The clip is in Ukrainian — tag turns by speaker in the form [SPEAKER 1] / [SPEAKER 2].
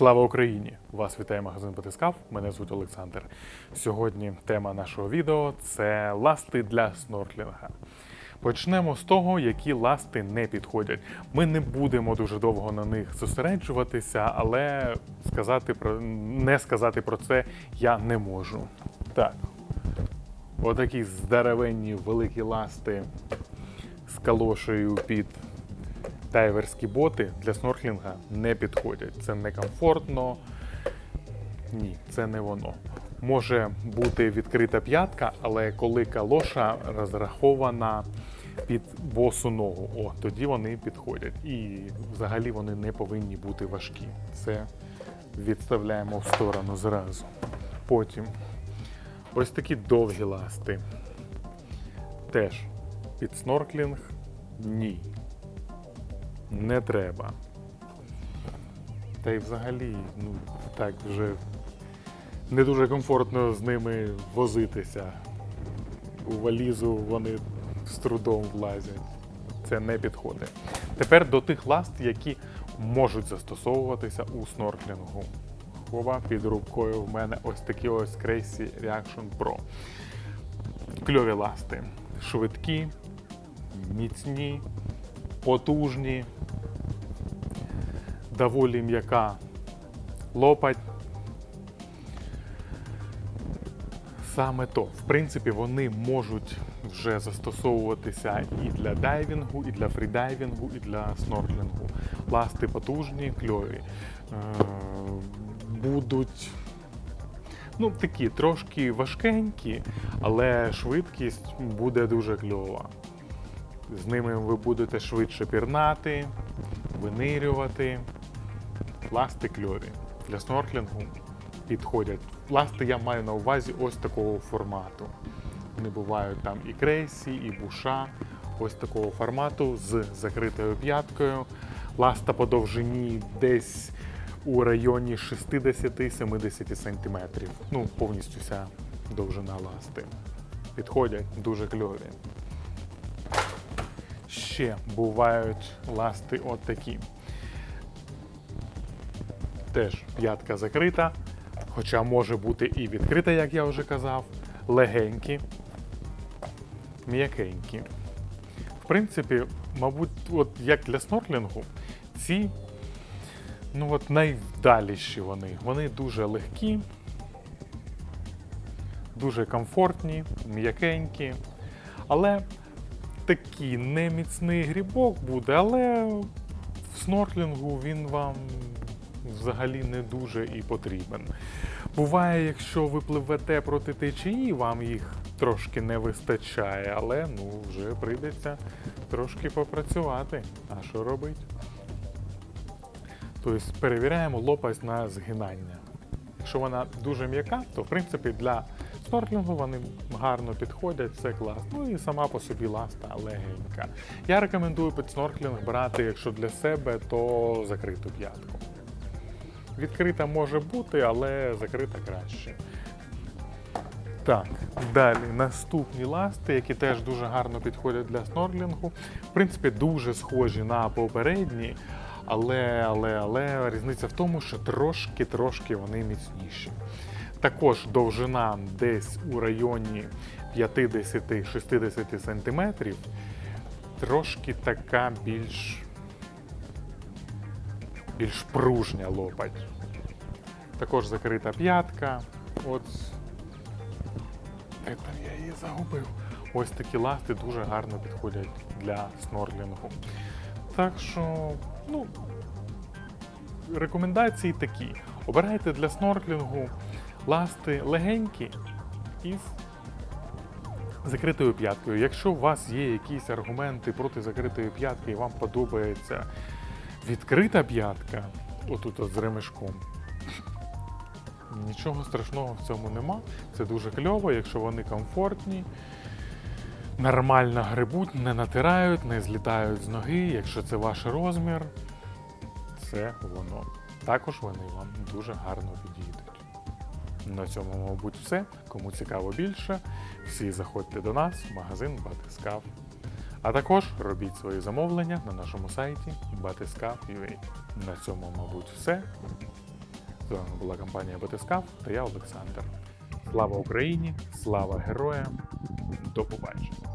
[SPEAKER 1] Слава Україні! Вас вітає магазин Батискав. Мене звуть Олександр. Сьогодні тема нашого відео це ласти для снорклінга. Почнемо з того, які ласти не підходять. Ми не будемо дуже довго на них зосереджуватися, але сказати про не сказати про це я не можу. Так, отакі здоровенні великі ласти з калошею під дайверські боти для снорклінга не підходять. Це некомфортно. Ні, це не воно. Може бути відкрита п'ятка, але коли калоша розрахована під босу ногу, о, тоді вони підходять. І взагалі вони не повинні бути важкі. Це відставляємо в сторону зразу. Потім ось такі довгі ласти. Теж під снорклінг ні. Не треба. Та й взагалі, ну, так вже не дуже комфортно з ними возитися. У валізу вони з трудом влазять. Це не підходить. Тепер до тих ласт, які можуть застосовуватися у снорклінгу. Хова під рукою в мене ось такі ось Crazy Reaction Pro. Кльові ласти. Швидкі, міцні, потужні, доволі м'яка лопать. Саме то, в принципі, вони можуть вже застосовуватися і для дайвінгу, і для фрідайвінгу, і для снорклінгу. Ласти потужні, кльові. Е, Будуть ну, такі трошки важкенькі, але швидкість буде дуже кльова. З ними ви будете швидше пірнати, винирювати. Ласти кльові. Для снорклінгу підходять. Ласти я маю на увазі ось такого формату. Вони бувають там і крейсі, і буша. Ось такого формату з закритою п'яткою. Ласта по довжині десь у районі 60-70 см. Ну, повністю вся довжина ласти. Підходять дуже кльові. Ще бувають ласти от такі. Теж п'ятка закрита, хоча може бути і відкрита, як я вже казав, легенькі, м'якенькі. В принципі, мабуть, от як для снорклінгу, ці ну от найвдаліші вони. Вони дуже легкі, дуже комфортні, м'якенькі. Але такий неміцний грібок буде, але в снорклінгу він вам взагалі не дуже і потрібен. Буває, якщо ви пливете проти течії, вам їх трошки не вистачає, але ну вже прийдеться трошки попрацювати. А що робити? Тобто перевіряємо лопасть на згинання. Якщо вона дуже м'яка, то в принципі для снорклінгу вони гарно підходять, це клас. Ну і сама по собі ласта легенька. Я рекомендую під снорклінг брати, якщо для себе, то закриту п'ятку. Відкрита може бути, але закрита краще. Так, далі наступні ласти, які теж дуже гарно підходять для снорклінгу. В принципі, дуже схожі на попередні, але, але, але різниця в тому, що трошки-трошки вони міцніші. Також довжина десь у районі 50-60 см, трошки така більш більш пружня лопать. Також закрита п'ятка. От Це я її загубив. Ось такі ласти дуже гарно підходять для снорклінгу. Так що, ну, рекомендації такі. Обирайте для снорклінгу ласти легенькі із закритою п'яткою. Якщо у вас є якісь аргументи проти закритої п'ятки і вам подобається відкрита п'ятка, отут от з ремешком. Нічого страшного в цьому нема. Це дуже кльово, якщо вони комфортні, нормально грибуть, не натирають, не злітають з ноги. Якщо це ваш розмір, це воно. Також вони вам дуже гарно підійдуть. На цьому, мабуть, все. Кому цікаво більше, всі заходьте до нас в магазин Батискав. А також робіть свої замовлення на нашому сайті batiskav.ua. На цьому, мабуть, все. З вами була компанія Батискав та я Олександр. Слава Україні! Слава героям! До побачення!